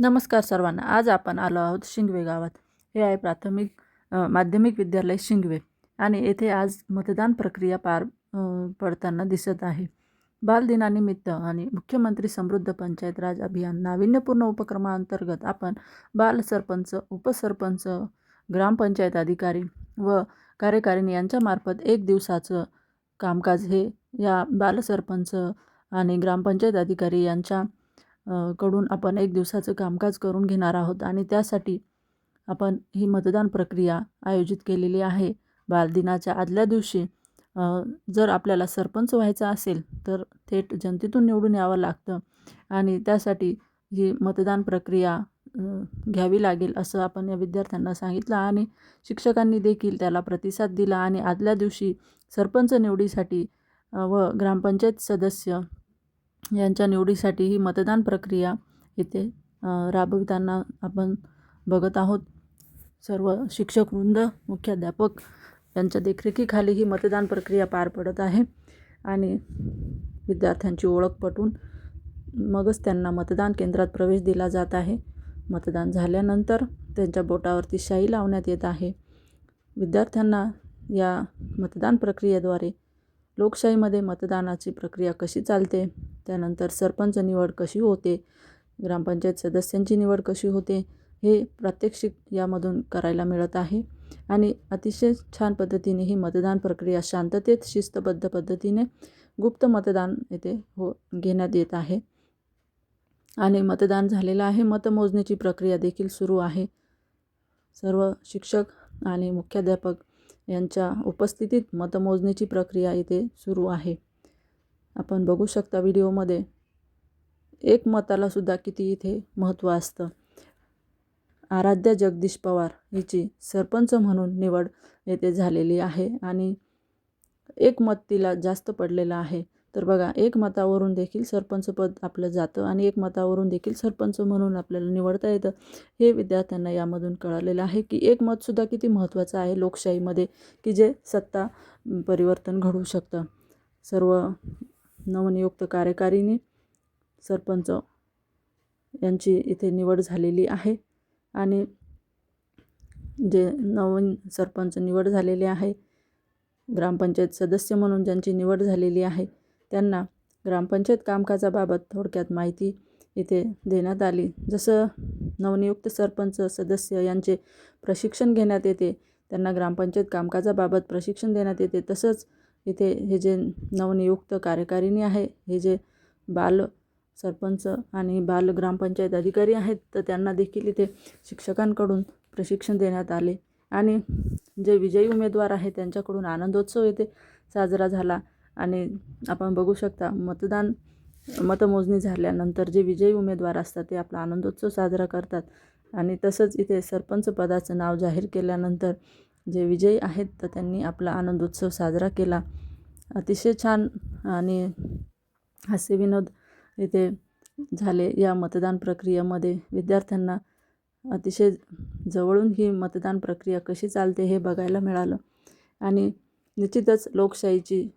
नमस्कार सर्वांना. आज आपण आलो आहोत शिंगवे गावात. हे आहे प्राथमिक माध्यमिक विद्यालय शिंगवे आणि येथे आज मतदान प्रक्रिया पार पडताना दिसत आहे. बालदिनानिमित्त आणि मुख्यमंत्री समृद्ध पंचायत राज अभियान नाविन्यपूर्ण उपक्रमाअंतर्गत आपण बाल सरपंच उपसरपंच ग्रामपंचायत अधिकारी व कार्यकारिणी यांच्यामार्फत एक दिवसाचं कामकाज हे या बालसरपंच आणि ग्रामपंचायत अधिकारी यांच्या कडून आपण एक दिवसाचं कामकाज करून घेणार आहोत आणि त्यासाठी आपण ही मतदान प्रक्रिया आयोजित केलेली आहे. बालदिनाच्या आदल्या दिवशी जर आपल्याला सरपंच व्हायचा असेल तर थेट जनतेतून निवडून यावं लागतं आणि त्यासाठी ही मतदान प्रक्रिया घ्यावी लागेल असं आपण या विद्यार्थ्यांना सांगितलं आणि शिक्षकांनी देखील त्याला प्रतिसाद दिला आणि आदल्या दिवशी सरपंच निवडीसाठी व ग्रामपंचायत सदस्य यांच्या निवडीसाठी ही मतदान प्रक्रिया इथे राबविताना आपण बघत आहोत. सर्व शिक्षक वृंद मुख्याध्यापक यांच्या देखरेखीखाली ही मतदान प्रक्रिया पार पडत आहे आणि विद्यार्थ्यांची ओळख पटून मगच त्यांना मतदान केंद्रात प्रवेश दिला जात आहे. मतदान झाल्यानंतर त्यांच्या बोटावरती शाई लावण्यात येत आहे. विद्यार्थ्यांना या मतदान प्रक्रियेद्वारे लोकशाहीमध्ये मतदानाची प्रक्रिया कशी चालते? त्यानंतर सरपंच निवड कशी होते? ग्रामपंचायत सदस्यांची निवड कशी होते? हे प्रात्यक्षिक यामधून करायला मिळत आहे. आणि अतिशय छान पद्धतीने ही मतदान प्रक्रिया शांततेत शिस्तबद्ध पद्धतीने गुप्त मतदान येथे हो घेण्यात येत आहे. आणि मतदान झालेलं आहे. मतमोजणीची प्रक्रिया देखील सुरू आहे. सर्व शिक्षक आणि मुख्याध्यापक यांच्या उपस्थितीत मतमोजणीची प्रक्रिया इथे सुरू आहे. आपण बघू शकता व्हिडिओमध्ये एक मतालासुद्धा किती इथे महत्त्व असतं. आराध्या जगदीश पवार हिची सरपंच म्हणून निवड येथे झालेली आहे आणि एक मत तिला जास्त पडलेलं आहे. तर बघा एक मतावरून देखील सरपंचपद आपलं जातं आणि एक मतावरून देखील सरपंच म्हणून आपल्याला निवडता येतं. हे विद्यार्थ्यांना यामधून कळालेलं आहे की एक मतसुद्धा किती महत्त्वाचं आहे लोकशाहीमध्ये की जे सत्ता परिवर्तन घडवू शकतं. सर्व नवनियुक्त कार्यकारिणी सरपंच यांची इथे निवड झालेली आहे आणि जे नवीन सरपंच निवड झालेले आहे ग्रामपंचायत सदस्य म्हणून ज्यांची निवड झालेली आहे त्यांना ग्रामपंचायत कामकाजाबाबत थोडक्यात माहिती इथे देण्यात आली. जसं नवनियुक्त सरपंच सदस्य यांचे प्रशिक्षण घेण्यात येते त्यांना ग्रामपंचायत कामकाजाबाबत प्रशिक्षण देण्यात येते. तसंच इथे हे जे नवनियुक्त कार्यकारिणी आहे हे जे बाल सरपंच आणि बाल ग्रामपंचायत अधिकारी आहेत तर त्यांना देखील इथे शिक्षकांकडून प्रशिक्षण देण्यात आले. आणि जे विजयी उमेदवार आहे त्यांच्याकडून आनंदोत्सव येथे साजरा झाला. आणि आपण बघू शकता मतदान मतमोजणी झाल्यानंतर जे विजयी उमेदवार असतात ते आपला आनंदोत्सव साजरा करतात. आणि तसंच इथे सरपंच पदाचं नाव जाहीर केल्यानंतर जे विजयी आहेत तर त्यांनी आपला आनंदोत्सव साजरा केला. अतिशय छान आणि हास्यविनोद इथे झाले या मतदान प्रक्रियेमध्ये. विद्यार्थ्यांना अतिशय जवळून ही मतदान प्रक्रिया कशी चालते हे बघायला मिळालं. आणि निश्चितच लोकशाहीची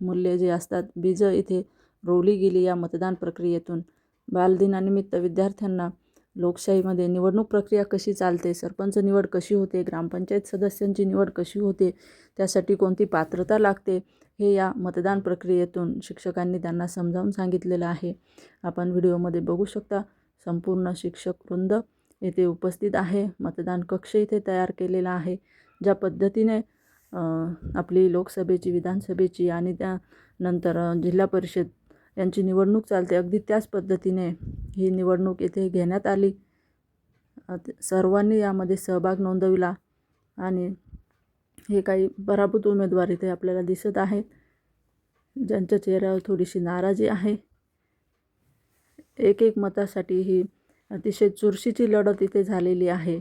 मूल्ये जे असतात बीजं इथे रोवली गेली या मतदान प्रक्रियेतून. बालदिनानिमित्त विद्यार्थ्यांना लोकशाहीमध्ये निवडणूक प्रक्रिया कशी चालते सरपंच निवड कशी होते ग्रामपंचायत सदस्यांची निवड कशी होते त्यासाठी कोणती पात्रता लागते हे या मतदान प्रक्रियेतून शिक्षकांनी त्यांना समजावून सांगितलेलं आहे. आपण व्हिडिओमध्ये बघू शकता संपूर्ण शिक्षक वृंद येथे उपस्थित आहे. मतदान कक्ष इथे तयार केलेला आहे. ज्या पद्धतीने आपली लोकसभेची विधानसभेची आणि त्यानंतर जिल्हा परिषद यांची निवडणूक चालते. अगदी त्याच पद्धतीने ही निवडणूक येथे घेण्यात आली. सर्वांनी यामध्ये सहभाग नोंदविला आणि हे काही पराभूत उमेदवार इथे आपल्याला दिसत आहेत. ज्यांच्या चेहऱ्यावर थोडीशी नाराजी आहे. एक एक मतासाठी ही अतिशय चुरशीची लढत इथे झालेली आहे.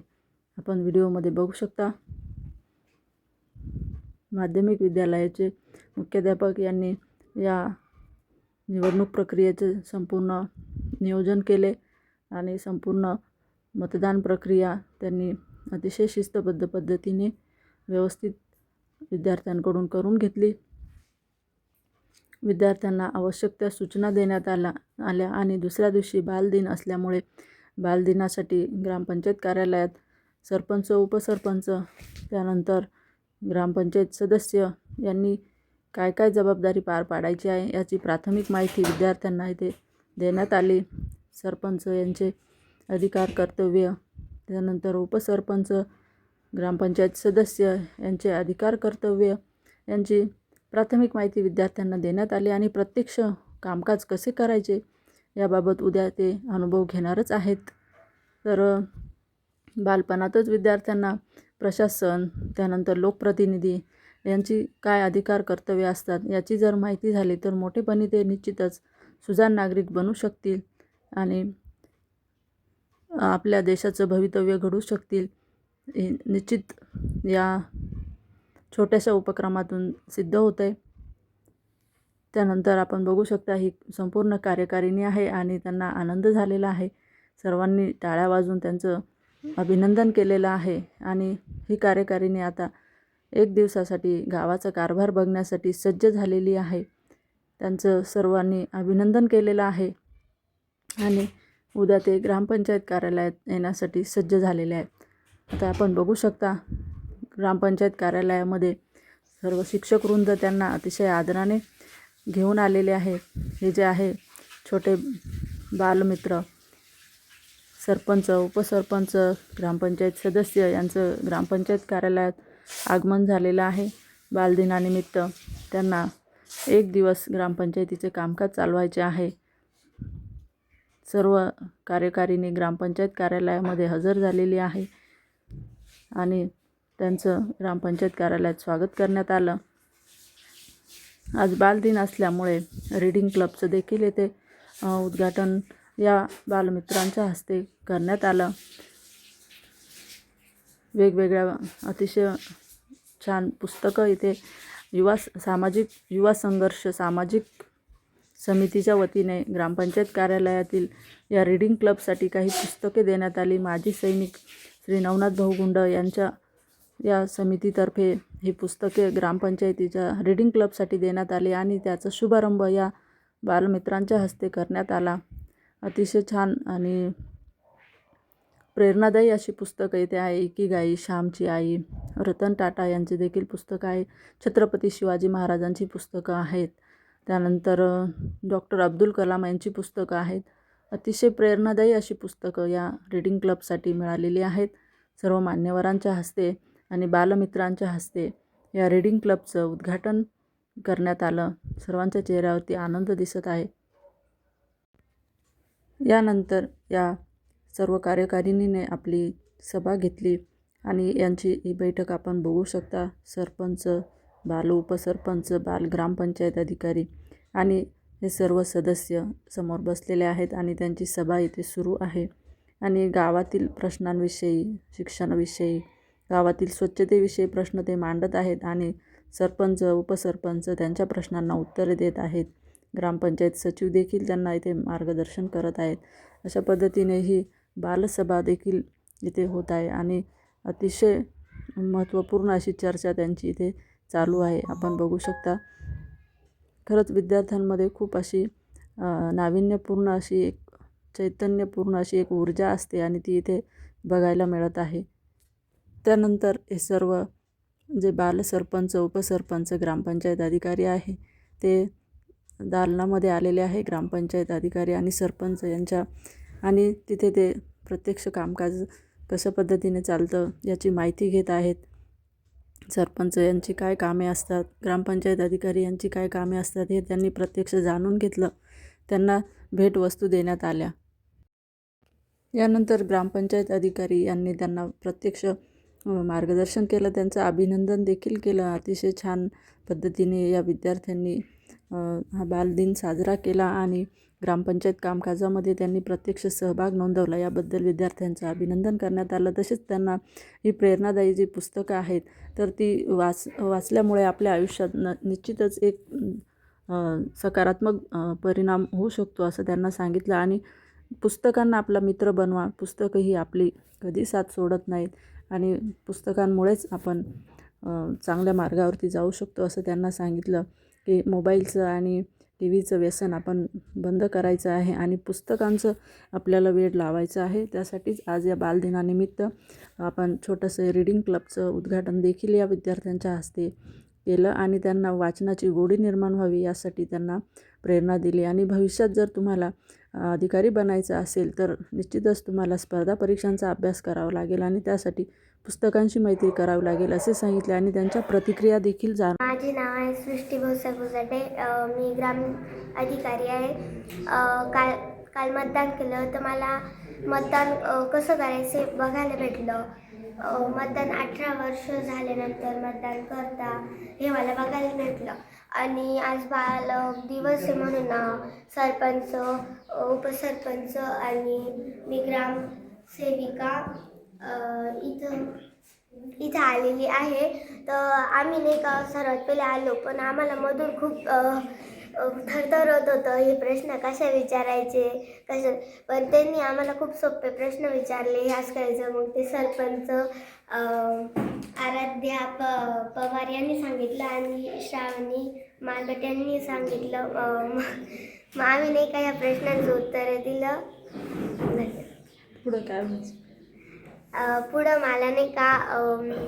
आपण व्हिडिओमध्ये बघू शकता. माध्यमिक विद्यालयाचे मुख्याध्यापक यांनी या निवडणूक प्रक्रियेचे संपूर्ण नियोजन केले आणि संपूर्ण मतदान प्रक्रिया त्यांनी अतिशय शिस्तबद्ध पद्धतीने व्यवस्थित विद्यार्थ्यांकडून करून घेतली. विद्यार्थ्यांना आवश्यक त्या सूचना देण्यात आल्या आल्या आणि दुसऱ्या दिवशी बालदिन असल्यामुळे बालदिनासाठी ग्रामपंचायत कार्यालयात सरपंच उपसरपंच त्यानंतर ग्रामपंचायत सदस्य यांनी काय काय जबाबदारी पार पाडायची आहे याची प्राथमिक माहिती विद्यार्थ्यांना इथे देण्यात आली. सरपंच यांचे अधिकार कर्तव्य त्यानंतर उपसरपंच ग्रामपंचायत सदस्य यांचे अधिकार कर्तव्य यांची प्राथमिक माहिती विद्यार्थ्यांना देण्यात आली आणि प्रत्यक्ष कामकाज कसे करायचे याबाबत उद्या ते अनुभव घेणारच आहेत. तर बालपणातच विद्यार्थ्यांना प्रशासन त्यानंतर लोकप्रतिनिधी यांची काय अधिकार कर्तव्य असतात याची जर माहिती झाली तर मोठेपणी ते निश्चितच सुजाण नागरिक बनू शकतील आणि आपल्या देशाचं भवितव्य घडू शकतील. निश्चित या छोट्याशा उपक्रमातून सिद्ध होतं आहे त्यानंतर आपण बघू शकता ही संपूर्ण कार्यकारिणी आहे आणि त्यांना आनंद झालेला आहे. सर्वांनी टाळ्या वाजून त्यांचं अभिनंदन केलेलं आहे. आणि ही कार्यकारिणी आता एक दिवसासाठी गावाचा कारभार बघण्यासाठी सज्ज झालेली आहे. त्यांचं सर्वांनी अभिनंदन केलेलं आहे. आणि उद्या ते ग्रामपंचायत कार्यालयात येण्यासाठी सज्ज झालेले आहेत. आता आपण बघू शकता ग्रामपंचायत कार्यालयामध्ये सर्व शिक्षकवृंद त्यांना अतिशय आदराने घेऊन आलेले आहेत हे जे आहे छोटे बालमित्र सरपंच उपसरपंच ग्रामपंचायत सदस्य यांचं ग्रामपंचायत कार्यालयात आगमन झालेलं आहे. बालदिनानिमित्त त्यांना एक दिवस ग्रामपंचायतीचे कामकाज चालवायचे आहे. सर्व कार्यकारिणी ग्रामपंचायत कार्यालयामध्ये हजर झालेली आहे आणि त्यांचं ग्रामपंचायत कार्यालयात स्वागत करण्यात आलं. आज बालदिन असल्यामुळे रीडिंग क्लबचं देखील येथे उद्घाटन या बालमित्रांच्या हस्ते करण्यात आलं. वेगवेगळ्या अतिशय छान पुस्तकं इथे युवा सामाजिक युवा संघर्ष सामाजिक समितीच्या वतीने ग्रामपंचायत कार्यालयातील या रीडिंग क्लबसाठी काही पुस्तके देण्यात आली. माजी सैनिक श्री नवनाथ भाऊ गुंड यांच्या या समितीतर्फे ही पुस्तके ग्रामपंचायतीच्या रीडिंग क्लबसाठी देण्यात आली आणि त्याचा शुभारंभ या बालमित्रांच्या हस्ते करण्यात आला. अतिशय छान आणि प्रेरणादायी अशी पुस्तकं इथे आहे एकीगाई श्यामची आई रतन टाटा यांचे देखील पुस्तकं आहे. छत्रपती शिवाजी महाराजांची पुस्तकं आहेत. त्यानंतर डॉक्टर अब्दुल कलाम यांची पुस्तकं आहेत. अतिशय प्रेरणादायी अशी पुस्तकं या रीडिंग क्लबसाठी मिळालेली आहेत. सर्व मान्यवरांच्या हस्ते आणि बालमित्रांच्या हस्ते या रीडिंग क्लबचं उद्घाटन करण्यात आलं. सर्वांच्या चेहऱ्यावरती आनंद दिसत आहे. यानंतर या सर्व कार्यकारिणीने आपली सभा घेतली आणि यांची ही बैठक आपण बघू शकता. सरपंच बाल उपसरपंच बाल ग्रामपंचायत अधिकारी आणि हे सर्व सदस्य समोर बसलेले आहेत आणि त्यांची सभा इथे सुरू आहे. आणि गावातील प्रश्नांविषयी शिक्षणाविषयी गावातील स्वच्छतेविषयी प्रश्न ते मांडत आहेत आणि सरपंच उपसरपंच त्यांच्या प्रश्नांना उत्तरे देत आहेत. ग्रामपंचायत सचिव देखील त्यांना इथे मार्गदर्शन करत आहेत. अशा पद्धतीने ही बालसभा देखील इथे होत आहे आणि अतिशय महत्त्वपूर्ण अशी चर्चा त्यांची इथे चालू आहे. आपण बघू शकता खरंच विद्यार्थ्यांमध्ये खूप अशी नाविन्यपूर्ण अशी एक चैतन्यपूर्ण अशी एक ऊर्जा असते आणि ती इथे बघायला मिळत आहे. त्यानंतर हे सर्व जे बालसरपंच उपसरपंच ग्रामपंचायत अधिकारी आहे ते दालनामध्ये आलेले आहे ग्रामपंचायत अधिकारी आणि सरपंच यांच्या आणि तिथे ते प्रत्यक्ष कामकाज कशा पद्धतीने चालतं याची माहिती घेत आहेत. सरपंच यांची काय कामे असतात ग्रामपंचायत अधिकारी यांची काय कामे असतात हे त्यांनी प्रत्यक्ष जाणून घेतलं. त्यांना भेटवस्तू देण्यात आल्या. यानंतर ग्रामपंचायत अधिकारी यांनी त्यांना प्रत्यक्ष मार्गदर्शन केलं. त्यांचं अभिनंदन देखील केलं. अतिशय छान पद्धतीने या विद्यार्थ्यांनी हा बालदिन साजरा केला आणि ग्रामपंचायत कामकाजामध्ये त्यांनी प्रत्यक्ष सहभाग नोंदवला. याबद्दल विद्यार्थ्यांचं अभिनंदन करण्यात आलं. तसेच त्यांना ही प्रेरणादायी जी पुस्तकं आहेत तर ती वाच वाचल्यामुळे आपल्या आयुष्यात न निश्चितच एक सकारात्मक परिणाम होऊ शकतो असं त्यांना सांगितलं. आणि पुस्तकांना आपला मित्र बनवा. पुस्तकं ही आपली कधी साथ सोडत नाहीत आणि पुस्तकांमुळेच आपण चांगल्या मार्गावरती जाऊ शकतो असं त्यांना सांगितलं. की मोबाईलचं आणि टी व्हीचं व्यसन आपण बंद करायचं आहे आणि पुस्तकांचं आपल्याला वेळ लावायचं आहे त्यासाठीच आज या बालदिनानिमित्त आपण छोटंसं रीडिंग क्लबचं उद्घाटन देखील या विद्यार्थ्यांच्या हस्ते केलं आणि त्यांना वाचनाची गोडी निर्माण व्हावी यासाठी त्यांना प्रेरणा दिली. आणि भविष्यात जर तुम्हाला अधिकारी बनायचं असेल तर निश्चितच तुम्हाला स्पर्धा परीक्षांचा अभ्यास करावा लागेल आणि त्यासाठी पुस्तकांशी मैत्री करावी लागेल असे सांगितले आणि त्यांच्या प्रतिक्रिया देखील जाण माझे नाव आहे सृष्टी भाऊसाहेब मी ग्राम अधिकारी आहे. काल काल मतदान केलं तर मला मतदान कसं करायचं हे बघायला भेटलं. मतदान अठरा वर्ष झाल्यानंतर मतदान करता हे मला बघायला भेटलं. आणि आज बाल दिवस आहे म्हणून सरपंच उपसरपंच आणि मी ग्रामसेविका इथं इथं आलेली आहे. तर आम्ही नाही का सर्वात पहिले आलो पण आम्हाला मधून खूप थरथरत होतं हे प्रश्न कशा विचारायचे कशा पण त्यांनी आम्हाला खूप सोपे प्रश्न विचारले. हे करायचं मग ते सरपंच आराध्या प पवार यांनी सांगितलं आणि श्रावणी मालट यांनी सांगितलं. मग आम्ही नाही का या प्रश्नांचं उत्तर दिलं. पुढं काय पुढं मला नाही का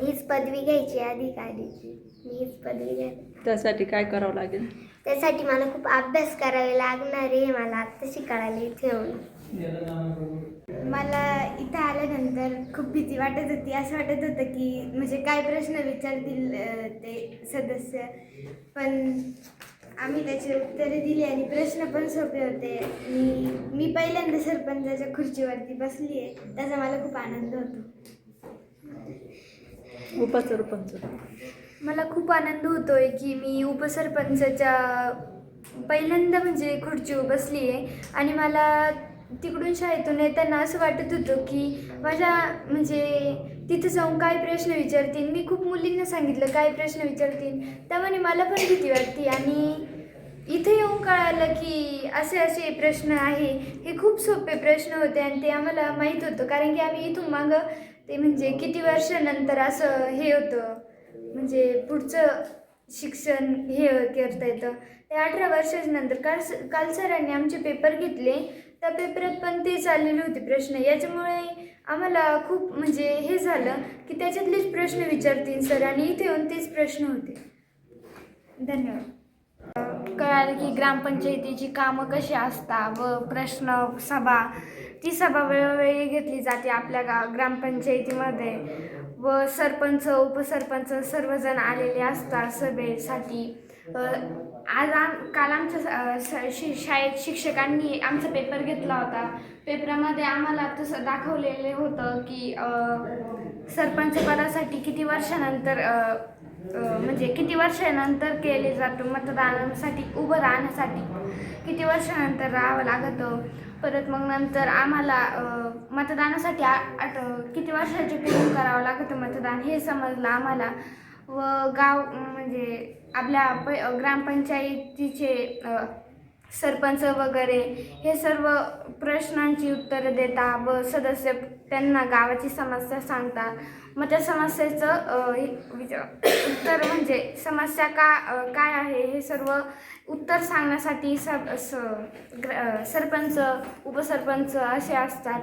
हीच पदवी घ्यायची आहे अधिकारीची. मी हीच पदवी घ्याय त्यासाठी काय करावं लागेल? त्यासाठी मला खूप अभ्यास करावे लागणार आहे मला आत्ताशी कळाले इथे येऊन मला इथं आल्यानंतर खूप भीती वाटत होती. असं वाटत होतं की म्हणजे काय प्रश्न विचारतील अ, ते सदस्य. पण आम्ही त्याचे उत्तरे दिली आणि प्रश्न पण सोपे होते. मी मी पहिल्यांदा सरपंचाच्या खुर्चीवरती बसली आहे त्याचा मला खूप आनंद होतो. उपसरपंच. मला खूप आनंद होतोय की मी उपसरपंचाच्या पहिल्यांदा म्हणजे खुर्चीवर बसली आहे आणि मला तिकडून शाळेतून येताना असं वाटत होतं की माझ्या म्हणजे तिथं जाऊन काय प्रश्न विचारतील मी खूप मुलींना सांगितलं काय प्रश्न विचारतील त्यामुळे मला पण भीती वाटते. आणि इथे येऊन कळालं की असे असे प्रश्न आहे. हे खूप सोपे प्रश्न होते आणि ते आम्हाला माहीत होतं. कारण की आम्ही इथून मागं ते म्हणजे किती वर्षानंतर असं हे होतं म्हणजे पुढचं शिक्षण हे करता येतं. ते अठरा वर्षानंतर काल काल सरांनी आमचे पेपर घेतले. त्या पेपरात पण तेच आलेले होते प्रश्न. याच्यामुळे आम्हाला खूप म्हणजे हे झालं की त्याच्यातलेच प्रश्न विचारतील सर आणि इथे येऊन तेच प्रश्न होते. धन्यवाद. कळालं की ग्रामपंचायतीची कामं कशी असतात व प्रश्न सभा ती सभा वेळोवेळी घेतली जाते आपल्या गा ग्रामपंचायतीमध्ये. व सरपंच उपसरपंच सर्वजण आलेले असतात सभेसाठी. आज आम काल आमच्या शि शाळेत शिक्षकांनी आमचा पेपर घेतला होता. पेपरामध्ये आम्हाला तसं दाखवलेलं होतं की सरपंच पदासाठी किती वर्षानंतर म्हणजे किती वर्षानंतर केले जातं मतदानासाठी उभं राहण्यासाठी? किती वर्षानंतर राहावं लागतं? परत मग नंतर आम्हाला मतदानासाठी आठ आट किती वर्षाचे पूर्ण करावं लागतं मतदान हे समजलं आम्हाला. व गाव म्हणजे आपल्या प ग्रामपंचायतीचे सरपंच वगैरे हे सर्व प्रश्नांची उत्तरं देता व सदस्य त्यांना गावाची समस्या सांगता मग त्या समस्येचं हे विचार उत्तर म्हणजे समस्या का काय आहे हे सर्व उत्तर सांगण्यासाठी स ग्र सरपंच उपसरपंच असे असतात.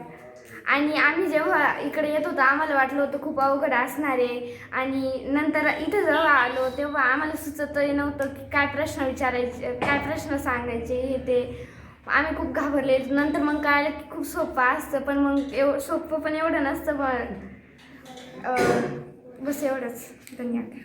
आणि आम्ही जेव्हा इकडे येत होतो आम्हाला वाटलं होतं खूप अवघड असणार आहे. आणि नंतर इथं जेव्हा आलो तेव्हा आम्हाला सुचतही नव्हतं की काय प्रश्न विचारायचे काय प्रश्न सांगायचे हे ते. आम्ही खूप घाबरले. नंतर मग कळलं की खूप सोपं असतं पण मग एव सोपं पण एवढं नसतं पण बस एवढंच. धन्यवाद.